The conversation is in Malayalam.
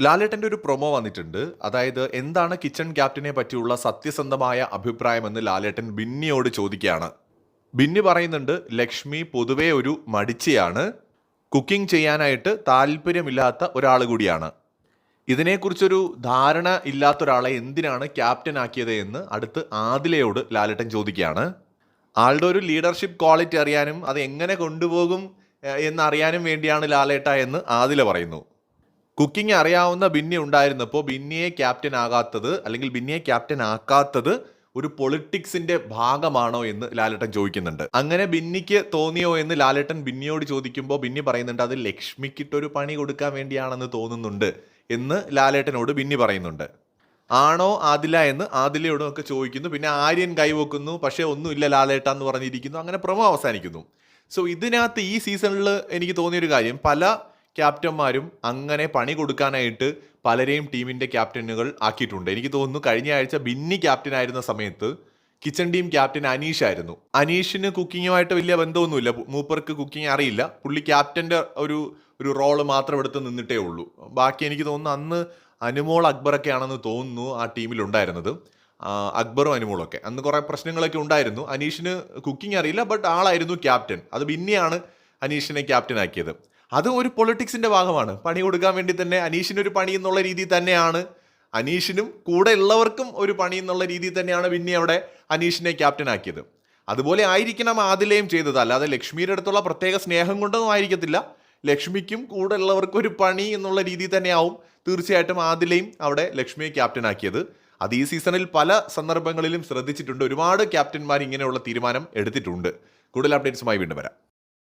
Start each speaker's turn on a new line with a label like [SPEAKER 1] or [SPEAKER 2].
[SPEAKER 1] ലാലേട്ടന്റെ ഒരു പ്രൊമോ വന്നിട്ടുണ്ട്. അതായത് എന്താണ് കിച്ചൺ ക്യാപ്റ്റനെ പറ്റിയുള്ള സത്യസന്ധമായ അഭിപ്രായമെന്ന് ലാലേട്ടൻ ബിന്നിയോട് ചോദിക്കുകയാണ്. ബിന്നി പറയുന്നുണ്ട് ലക്ഷ്മി പൊതുവെ ഒരു മടിച്ചയാണ്. കുക്കിംഗ് ചെയ്യാനായിട്ട് താല്പര്യമില്ലാത്ത ഒരാൾ കൂടിയാണ്. ഇതിനെക്കുറിച്ചൊരു ധാരണ ഇല്ലാത്ത ഒരാളെ എന്തിനാണ് ക്യാപ്റ്റൻ ആക്കിയത് എന്ന് അടുത്ത് ആദിലയോട് ലാലേട്ടൻ ചോദിക്കുകയാണ്. ആളുടെ ഒരു ലീഡർഷിപ്പ് ക്വാളിറ്റി അറിയാനും അത് എങ്ങനെ കൊണ്ടുപോകും എന്നറിയാനും വേണ്ടിയാണ് ലാലേട്ട എന്ന് ആദില പറയുന്നു. കുക്കിംഗ് അറിയാവുന്ന ബിന്നി ഉണ്ടായിരുന്നപ്പോൾ ബിന്നിയെ ക്യാപ്റ്റൻ ആകാത്തത് അല്ലെങ്കിൽ ബിന്നിയെ ക്യാപ്റ്റൻ ആക്കാത്തത് ഒരു പൊളിറ്റിക്സിന്റെ ഭാഗമാണോ എന്ന് ലാലേട്ടൻ ചോദിക്കുന്നുണ്ട്. അങ്ങനെ ബിന്നിക്ക് തോന്നിയോ എന്ന് ലാലേട്ടൻ ബിന്നിയോട് ചോദിക്കുമ്പോൾ ബിന്നി പറയുന്നുണ്ട് അത് ലക്ഷ്മിക്കിട്ടൊരു പണി കൊടുക്കാൻ വേണ്ടിയാണെന്ന് തോന്നുന്നുണ്ട് എന്ന് ലാലേട്ടനോട് ബിന്നി പറയുന്നുണ്ട്. ആണോ ആദില എന്ന് ആദിലയോടും ഒക്കെ ചോദിക്കുന്നു. പിന്നെ ആര്യൻ കൈവെക്കുന്നു പക്ഷേ ഒന്നുമില്ല ലാലേട്ട എന്ന് പറഞ്ഞിരിക്കുന്നു. അങ്ങനെ പ്രമോ അവസാനിക്കുന്നു. സോ ഇതിനകത്ത് ഈ സീസണിൽ എനിക്ക് തോന്നിയൊരു കാര്യം പല ക്യാപ്റ്റന്മാരും അങ്ങനെ പണി കൊടുക്കാനായിട്ട് പലരെയും ടീമിന്റെ ക്യാപ്റ്റനുകൾ ആക്കിയിട്ടുണ്ട്. എനിക്ക് തോന്നുന്നു കഴിഞ്ഞ ആഴ്ച ബിന്നി ക്യാപ്റ്റൻ ആയിരുന്ന സമയത്ത് കിച്ചൺ ടീം ക്യാപ്റ്റൻ അനീഷ് ആയിരുന്നു. അനീഷിന് കുക്കിങ്ങുമായിട്ട് വലിയ ബന്ധമൊന്നുമില്ല. മൂപ്പർക്ക് കുക്കിംഗ് അറിയില്ല. പുള്ളി ക്യാപ്റ്റന്റെ ഒരു ഒരു റോൾ മാത്രം എടുത്ത് നിന്നിട്ടേ ഉള്ളൂ. ബാക്കി എനിക്ക് തോന്നുന്നു അന്ന് അനുമോൾ അക്ബറൊക്കെ ആണെന്ന് തോന്നുന്നു ആ ആ, അക്ബറും അനുമോളൊക്കെ. അന്ന് കുറേ പ്രശ്നങ്ങളൊക്കെ ഉണ്ടായിരുന്നു. അനീഷിന് കുക്കിംഗ് അറിയില്ല ബട്ട് ആളായിരുന്നു ക്യാപ്റ്റൻ. അത് പിന്നെയാണ് അനീഷിനെ ക്യാപ്റ്റൻ ആക്കിയത് അത് ഒരു പൊളിറ്റിക്സിന്റെ ഭാഗമാണ്. പണി കൊടുക്കാൻ വേണ്ടി തന്നെ അനീഷിനൊരു പണി എന്നുള്ള രീതിയിൽ തന്നെയാണ്. അനീഷിനും കൂടെ ഉള്ളവർക്കും ഒരു പണി എന്നുള്ള രീതിയിൽ തന്നെയാണ് പിന്നെ അവിടെ അനീഷിനെ ക്യാപ്റ്റൻ ആക്കിയത്. അതുപോലെ ആയിരിക്കണം ആദിലയും ചെയ്തത്. അല്ലാതെ ലക്ഷ്മിയുടെ അടുത്തുള്ള പ്രത്യേക സ്നേഹം കൊണ്ടൊന്നും ആയിരിക്കത്തില്ല. ലക്ഷ്മിക്കും കൂടെ ഉള്ളവർക്കും ഒരു പണി എന്നുള്ള രീതിയിൽ തന്നെയാവും തീർച്ചയായിട്ടും ആദിലയും അവിടെ ലക്ഷ്മിയെ ക്യാപ്റ്റൻ ആക്കിയത്. അത് ഈ സീസണിൽ പല സന്ദർഭങ്ങളിലും ശ്രദ്ധിച്ചിട്ടുണ്ട്. ഒരുപാട് ക്യാപ്റ്റന്മാർ ഇങ്ങനെയുള്ള തീരുമാനം എടുത്തിട്ടുണ്ട്. കൂടുതൽ അപ്ഡേറ്റ്സുമായി വീണ്ടും വരാം.